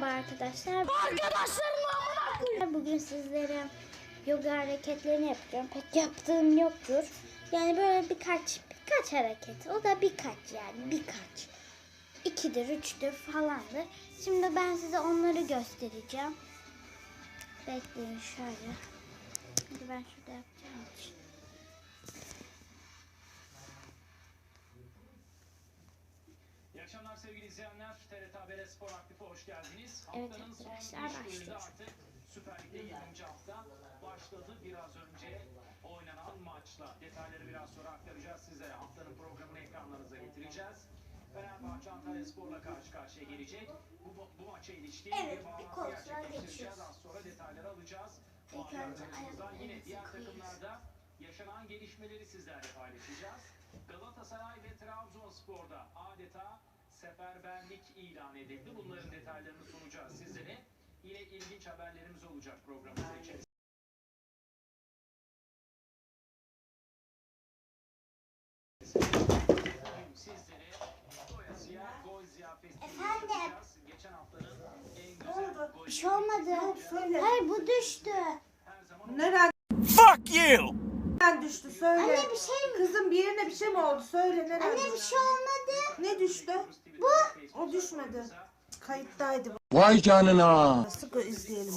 Merhaba arkadaşlar. Arkadaşlarım Bugün sizlere yoga hareketlerini yapacağım. Pek yaptığım yoktur. Yani böyle birkaç birkaç hareket. O da birkaç yani birkaç. İkidir, üçtür falandır. Şimdi ben size onları göstereceğim. Bekleyin şöyle. Hadi ben şurada yapacağım akşamlar sevgili izleyenler. TRT Haber Spor Aktif'e hoş geldiniz. Evet Haftanın son arkadaşlar, üç bölümünde başlıyoruz. artık Süper Lig'de 20. hafta başladı. Biraz önce oynanan maçla detayları biraz sonra aktaracağız sizlere. Haftanın programını ekranlarınıza getireceğiz. Fenerbahçe Antalya Spor'la karşı karşıya gelecek. Bu, bu maça ilişkin Evet, bir bağlantı gerçekleştireceğiz. geçiyoruz. Az sonra detayları alacağız. İlk Bu önce arkadaşlarımızdan yine ayaklarımızı diğer koyuyoruz. takımlarda yaşanan gelişmeleri sizlerle paylaşacağız. Galatasaray ve Trabzonspor'da adeta seferberlik ilan edildi. Bunların detaylarını sunacağız sizlere. Yine ilginç haberlerimiz olacak programımızda içerisinde. Sizlere doyasıya gol Efendim? yapacağız. Geçen haftanın en güzel golü. Bir şey olmadı. Hayır bu düştü. Nereden Fuck you! Düştü söyle. Anne bir şey mi? Kızım bir yerine bir şey mi oldu? Söyle nereden Anne bir düştü? şey olmadı. Ne düştü? Bu. O düşmedi. Kayıttaydı. Vay canına! Sıkı izleyelim.